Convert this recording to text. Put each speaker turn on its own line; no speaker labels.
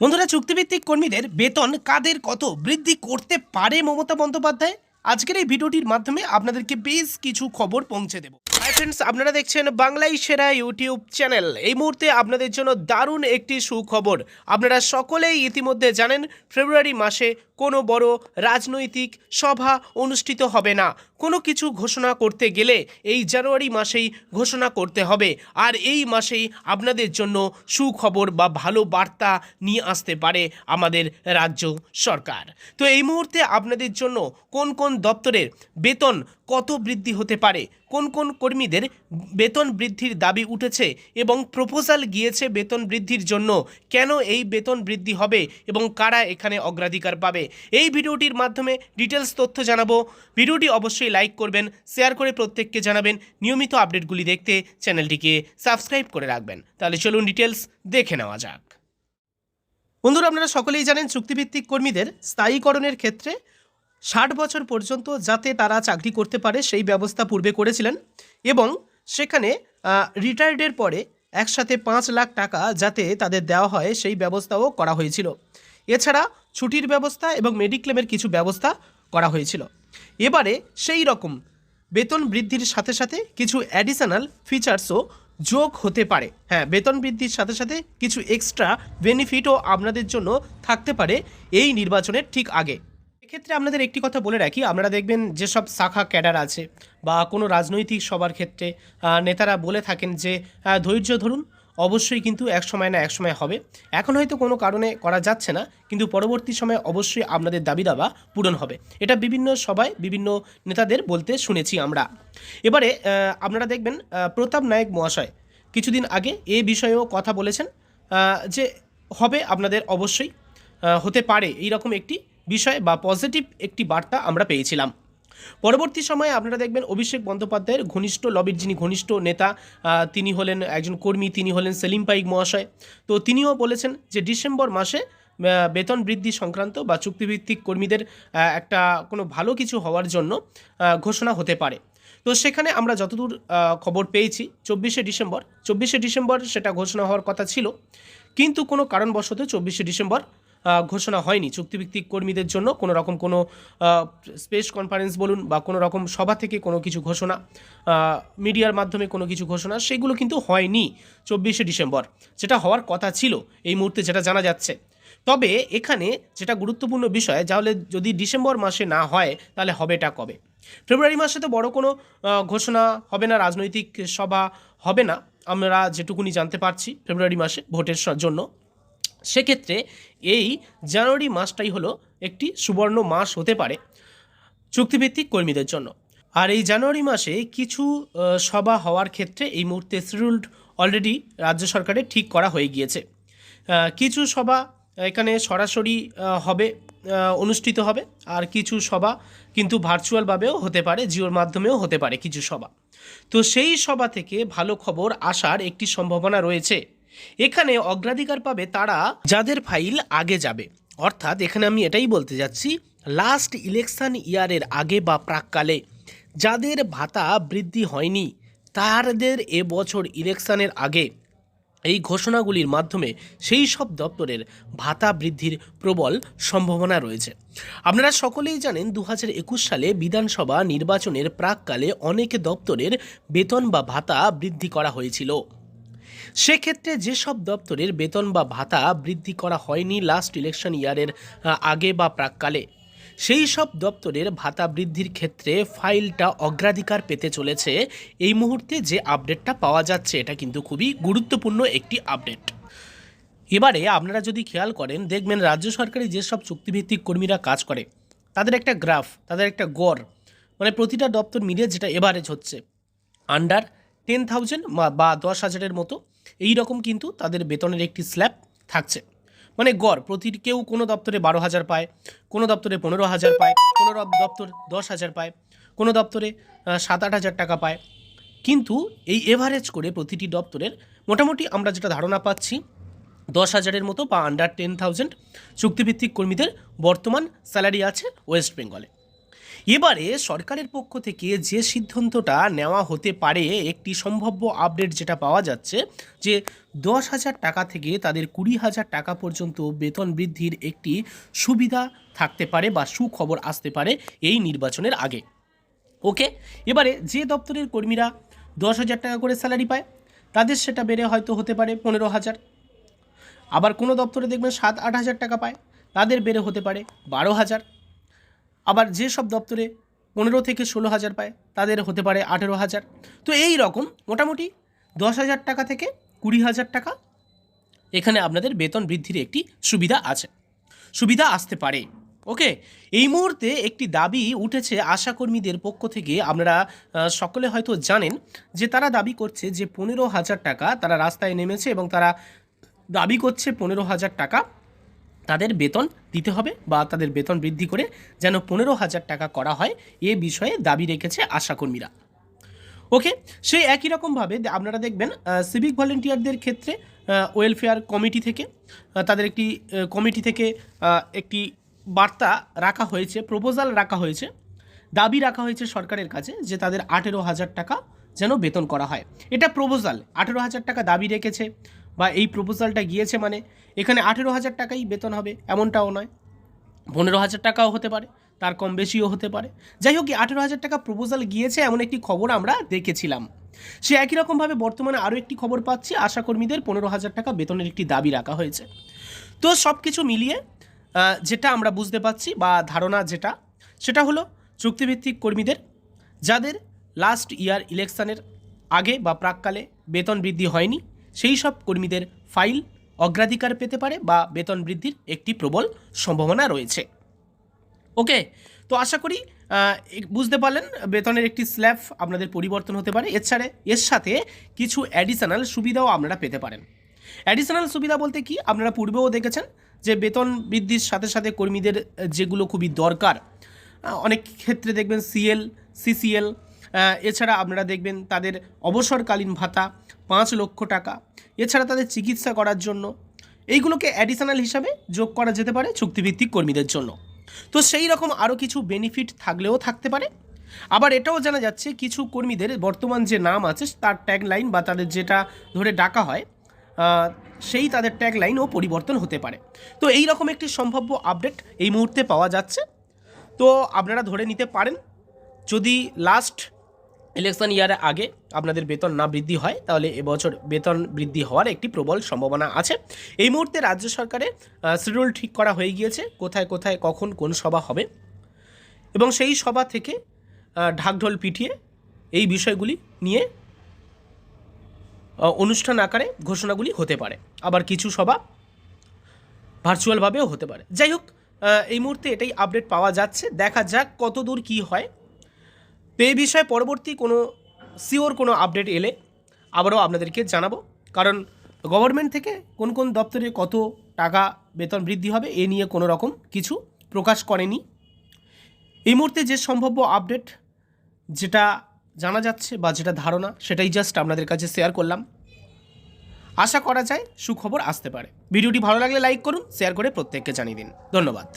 বন্ধুরা, চুক্তিভিত্তিক কর্মীদের বেতন কাদের কত? বৃদ্ধি করতে পারে মমতা বন্দ্যোপাধ্যায়? আজকের এই ভিডিওটির মাধ্যমে আপনাদেরকে বেশ কিছু খবর পৌঁছে দেব। হাই আপনারা দেখছেন বাংলায় সেরা ইউটিউব চ্যানেল। এই মুহূর্তে আপনাদের জন্য দারুণ একটি সুখবর। আপনারা সকলেই ইতিমধ্যে জানেন, ফেব্রুয়ারি মাসে কোনো বড় রাজনৈতিক সভা অনুষ্ঠিত হবে না। কোনো কিছু ঘোষণা করতে গেলে এই জানুয়ারি মাসেই ঘোষণা করতে হবে। আর এই মাসেই আপনাদের জন্য সুখবর বা ভালো বার্তা নিয়ে আসতে পারে আমাদের রাজ্য সরকার। তো এই মুহূর্তে আপনাদের জন্য কোন কোন দপ্তরের বেতন কত বৃদ্ধি হতে পারে? কোন কোন কর্মীদের বেতন বৃদ্ধির দাবি উঠেছে এবং প্রপোজাল গিয়েছে বেতন বৃদ্ধির জন্য? কেন এই বেতন বৃদ্ধি হবে এবং কারা এখানে অগ্রাধিকার পাবে? এই ভিডিওটির মাধ্যমে ডিটেলস তথ্য জানাব। ভিডিওটি অবশ্যই লাইক করবেন, শেয়ার করে প্রত্যেককে জানাবেন। নিয়মিত আপডেটগুলি দেখতে চ্যানেলটিকে সাবস্ক্রাইব করে রাখবেন। তাহলে চলুন ডিটেলস দেখে নেওয়া যাক। বন্ধুরা, আপনারা সকলেই জানেন চুক্তিভিত্তিক কর্মীদের স্থায়ীকরণের ক্ষেত্রে ষাট বছর পর্যন্ত যাতে তারা চাকরি করতে পারে, সেই ব্যবস্থা পূর্বে করেছিলেন এবং সেখানে রিটায়ার্ডের পরে একসাথে পাঁচ লাখ টাকা যাতে তাদের দেওয়া হয়, সেই ব্যবস্থাও করা হয়েছিল। এছাড়া ছুটির ব্যবস্থা এবং মেডিক্লেমের কিছু ব্যবস্থা করা হয়েছিল। এবারে সেই রকম বেতন বৃদ্ধির সাথে সাথে কিছু অ্যাডিশনাল ফিচার্সও যোগ হতে পারে। হ্যাঁ বেতন বৃদ্ধির সাথে সাথে কিছু এক্সট্রা বেনিফিটও আপনাদের জন্য থাকতে পারে এই নির্বাচনের ঠিক আগে। এক্ষেত্রে আপনাদের একটি কথা বলে রাখি। আপনারা দেখবেন যেসব শাখা ক্যাডার আছে বা কোনো রাজনৈতিক সবার ক্ষেত্রে নেতারা বলে থাকেন যে ধৈর্য ধরুন, অবশ্যই কিন্তু এক সময় না এক সময় হবে। এখন হয়তো কোনো কারণে করা যাচ্ছে না, কিন্তু পরবর্তী সময়ে অবশ্যই আপনাদের দাবি দাবা পূরণ হবে। এটা বিভিন্ন সবাই বিভিন্ন নেতাদের বলতে শুনেছি আমরা। এবারে আপনারা দেখবেন প্রতাপ নায়ক মহাশয় কিছুদিন আগে এ বিষয়েও কথা বলেছেন যে হবে আপনাদের অবশ্যই হতে পারে। এই রকম একটি বিষয় বা পজিটিভ একটি বার্তা আমরা পেয়েছিলাম। পরবর্তী সময়ে আপনারা দেখবেন অভিষেক বন্দ্যোপাধ্যায়ের ঘনিষ্ঠ লবির যিনি ঘনিষ্ঠ নেতা তিনি হলেন একজন কর্মী, তিনি হলেন সেলিম পাইক মহাশয়। তো তিনিও বলেছেন যে ডিসেম্বর মাসে বেতন বৃদ্ধি সংক্রান্ত বা চুক্তিভিত্তিক কর্মীদের একটা কোনো ভালো কিছু হওয়ার জন্য ঘোষণা হতে পারে। তো সেখানে আমরা যতদূর খবর পেয়েছি, চব্বিশে ডিসেম্বর চব্বিশে ডিসেম্বর সেটা ঘোষণা হওয়ার কথা ছিল। কিন্তু কোনো কারণবশত চব্বিশে ডিসেম্বর ঘোষণা হয়নি। চুক্তিভিত্তিক কর্মীদের জন্য কোনো রকম কোনো স্পেস কনফারেন্স বলুন বা কোনো রকম সভা থেকে কোনো কিছু ঘোষণা মিডিয়ার মাধ্যমে কোনো কিছু ঘোষণা, সেগুলো কিন্তু হয়নি চব্বিশে ডিসেম্বর। যেটা হওয়ার কথা ছিল, এই মুহূর্তে যেটা জানা যাচ্ছে। তবে এখানে যেটা গুরুত্বপূর্ণ বিষয় তাহলে যদি ডিসেম্বর মাসে না হয়, তাহলে হবেটা কবে? ফেব্রুয়ারি মাসে তো বড় কোনো ঘোষণা হবে না, রাজনৈতিক সভা হবে না। আমরা যেটুকুনি জানতে পারছি, ফেব্রুয়ারি মাসে ভোটের জন্য। সেক্ষেত্রে এই জানুয়ারি মাসটাই হলো একটি সুবর্ণ মাস হতে পারে চুক্তিভিত্তিক কর্মীদের জন্য। আর এই জানুয়ারি মাসে কিছু সভা হওয়ার ক্ষেত্রে এই মুহূর্তে শিডিউল্ড অলরেডি রাজ্য সরকারের ঠিক করা হয়ে গিয়েছে। কিছু সভা এখানে সরাসরি হবে অনুষ্ঠিত হবে। আর কিছু সভা কিন্তু ভার্চুয়ালভাবেও হতে পারে, জিওর মাধ্যমেও হতে পারে কিছু সভা। তো সেই সভা থেকে ভালো খবর আসার একটি সম্ভাবনা রয়েছে। এখানে অগ্রাধিকার পাবে তারা যাদের ফাইল আগে যাবে। অর্থাৎ এখানে আমি এটাই বলতে যাচ্ছি লাস্ট ইলেকশন ইয়ারের আগে বা প্রাককালে যাদের ভাতা বৃদ্ধি হয়নি তাদের এবছর ইলেকশনের আগে এই ঘোষণাগুলির মাধ্যমে সেই সব দপ্তরের ভাতা বৃদ্ধির প্রবল সম্ভাবনা রয়েছে। আপনারা সকলেই জানেন দু হাজার একুশ সালে বিধানসভা নির্বাচনের প্রাককালে অনেক দপ্তরের বেতন বা ভাতা বৃদ্ধি করা হয়েছিল। সেক্ষেত্রে যেসব দপ্তরের বেতন বা ভাতা বৃদ্ধি করা হয়নি লাস্ট ইলেকশন ইয়ারের আগে বা প্রাককালে, সেই সব দপ্তরের ভাতা বৃদ্ধির ক্ষেত্রে ফাইলটা অগ্রাধিকার পেতে চলেছে। এই মুহূর্তে যে আপডেটটা পাওয়া যাচ্ছে, এটা কিন্তু খুবই গুরুত্বপূর্ণ একটি আপডেট এবারে আপনারা যদি খেয়াল করেন, দেখবেন রাজ্য সরকারি যেসব চুক্তিভিত্তিক কর্মীরা কাজ করে, তাদের একটা গ্রাফ তাদের একটা গড় মানে প্রতিটা দপ্তর মিলিয়ে যেটা এভারেজ হচ্ছে আন্ডার টেন থাউজেন্ড বা দশ হাজারের মতো। এই রকম কিন্তু তাদের বেতনের একটি স্ল্যাব থাকছে। মানে গড়, প্রতি কেউ কোনো দপ্তরে বারো হাজার পায়, কোনো দপ্তরে পনেরো হাজার পায়, কোনো দপ্তর দশ হাজার পায়, কোনো দপ্তরে সাত আট হাজার টাকা পায়। কিন্তু এই এভারেজ করে প্রতিটি দপ্তরের মোটামুটি আমরা যেটা ধারণা পাচ্ছি, দশ হাজারের মতো বা আন্ডার টেন থাউজেন্ড চুক্তিভিত্তিক কর্মীদের বর্তমান স্যালারি আছে ওয়েস্ট বেঙ্গলে। এবারে সরকারের পক্ষ থেকে যে সিদ্ধান্তটা নেওয়া হতে পারে, একটি সম্ভাব্য আপডেট যেটা পাওয়া যাচ্ছে যে দশ হাজার টাকা থেকে তাদের কুড়ি হাজার টাকা পর্যন্ত বেতন বৃদ্ধির একটি সুবিধা থাকতে পারে বা সুখবর আসতে পারে এই নির্বাচনের আগে। ওকে? এবারে যে দপ্তরের কর্মীরা দশ হাজার টাকা করে স্যালারি পায়, তাদের সেটা বেড়ে হয়তো হতে পারে পনেরো হাজার। আবার কোনো দপ্তরে দেখবেন সাত আট হাজার টাকা পায়, তাদের বেড়ে হতে পারে বারো হাজার। আবার যে সব দপ্তরে পনেরো থেকে ষোলো হাজার পায়, তাদের হতে পারে আঠেরো হাজার। তো এই রকম মোটামুটি দশ হাজার টাকা থেকে কুড়ি হাজার টাকা এখানে আপনাদের বেতন বৃদ্ধির একটি সুবিধা আছে। সুবিধা আসতে পারে। ওকে? এই মুহূর্তে একটি দাবি উঠেছে আশাকর্মীদের পক্ষ থেকে। আপনারা সকলে হয়তো জানেন যে তারা দাবি করছে যে পনেরো হাজার টাকা তারা রাস্তায় নেমেছে এবং তারা দাবি করছে পনেরো হাজার টাকা তাদের বেতন দিতে হবে বা তাদের বেতন বৃদ্ধি করে যেন পনেরো হাজার টাকা করা হয়, এ বিষয়ে দাবি রেখেছে আশাকর্মীরা। ওকে, সেই একই রকমভাবে আপনারা দেখবেন সিভিক ভলেন্টিয়ারদের ক্ষেত্রে ওয়েলফেয়ার কমিটি থেকে তাদের একটি কমিটি থেকে একটি বার্তা রাখা হয়েছে প্রপোজাল রাখা হয়েছে, দাবি রাখা হয়েছে সরকারের কাছে যে তাদের আঠেরো হাজার টাকা যেন বেতন করা হয়। এটা প্রপোজাল আঠেরো হাজার টাকা দাবি রেখেছে। বা এই প্রপোজালটা গিয়েছে মানে এখানে আঠেরো হাজার টাকাই বেতন হবে, এমনটাও নয়। পনেরো হাজার টাকাও হতে পারে, তার কম বেশিও হতে পারে। যাই হোক আঠেরো হাজার টাকা প্রপোজাল গিয়েছে, এমন একটি খবর আমরা দেখেছিলাম। সে একই রকমভাবে বর্তমানে আরও একটি খবর পাচ্ছি, আশাকর্মীদের পনেরো হাজার টাকা বেতনের একটি দাবি রাখা হয়েছে। তো সব কিছু মিলিয়ে যেটা আমরা বুঝতে পারছি বা ধারণা যেটা, সেটা হলো চুক্তিভিত্তিক কর্মীদের, যাদের লাস্ট ইয়ার ইলেকশানের আগে বা প্রাককালে বেতন বৃদ্ধি হয়নি সেই সব কর্মীদের ফাইল অগ্রাধিকার পেতে পারে বা বেতন বৃদ্ধির একটি প্রবল সম্ভাবনা রয়েছে। ওকে, তো আশা করি বুঝতে পারলেন, বেতনের একটি স্ল্যাব আপনাদের পরিবর্তন হতে পারে। এছাড়া এর সাথে কিছু অ্যাডিশনাল সুবিধাও আপনারা পেতে পারেন। অ্যাডিশনাল সুবিধা বলতে কি? আপনারা পূর্বেও দেখেছেন যে বেতন বৃদ্ধির সাথে সাথে কর্মীদের যেগুলো খুবই দরকার অনেক ক্ষেত্রে দেখবেন সিএল সিসিএল এছাড়া আপনারা দেখবেন তাদের অবসরকালীন ভাতা পাঁচ লক্ষ টাকা। এছাড়া তাদের চিকিৎসা করার জন্য এইগুলোকে অ্যাডিশনাল হিসাবে যোগ করা যেতে পারে চুক্তিভিত্তিক কর্মীদের জন্য। তো সেই রকম আরও কিছু বেনিফিট থাকলেও থাকতে পারে। আবার এটাও জানা যাচ্ছে কিছু কর্মীদের বর্তমান যে নাম আছে, তার ট্যাগ লাইন বা তাদের যেটা ধরে ডাকা হয় সেই তাদের ট্যাগ লাইনও পরিবর্তন হতে পারে। তো এই রকম একটি সম্ভাব্য আপডেট এই মুহূর্তে পাওয়া যাচ্ছে। তো আপনারা ধরে নিতে পারেন, যদি লাস্ট ইলেকশন ইয়ারের আগে আপনাদের বেতন না বৃদ্ধি হয়, তাহলে এবছর বেতন বৃদ্ধি হওয়ার একটি প্রবল সম্ভাবনা আছে। এই মুহূর্তে রাজ্য সরকারের শিডিউল ঠিক করা হয়ে গিয়েছে, কোথায় কোথায় কখন কোন সভা হবে। এবং সেই সভা থেকে ঢাকঢোল পিটিয়ে এই বিষয়গুলি নিয়ে অনুষ্ঠান আকারে ঘোষণাগুলি হতে পারে। আবার কিছু সভা ভার্চুয়ালভাবেও হতে পারে। যাই হোক এই মুহূর্তে এটাই আপডেট পাওয়া যাচ্ছে। দেখা যাক কত দূর কী হয়। তো এই বিষয়ে পরবর্তী কোনো সিওর কোনো আপডেট এলে আবারও আপনাদেরকে জানাব। কারণ গভর্নমেন্ট থেকে কোন কোন দপ্তরে কত টাকা বেতন বৃদ্ধি হবে এ নিয়ে কোনো রকম কিছু প্রকাশ করেনি। এই মুহূর্তে যে সম্ভাব্য আপডেট যেটা জানা যাচ্ছে বা যেটা ধারণা, সেটাই জাস্ট আপনাদের কাছে শেয়ার করলাম। আশা করা যায় সুখবর আসতে পারে। ভিডিওটি ভালো লাগলে লাইক করুন শেয়ার করে প্রত্যেককে জানিয়ে দিন। ধন্যবাদ।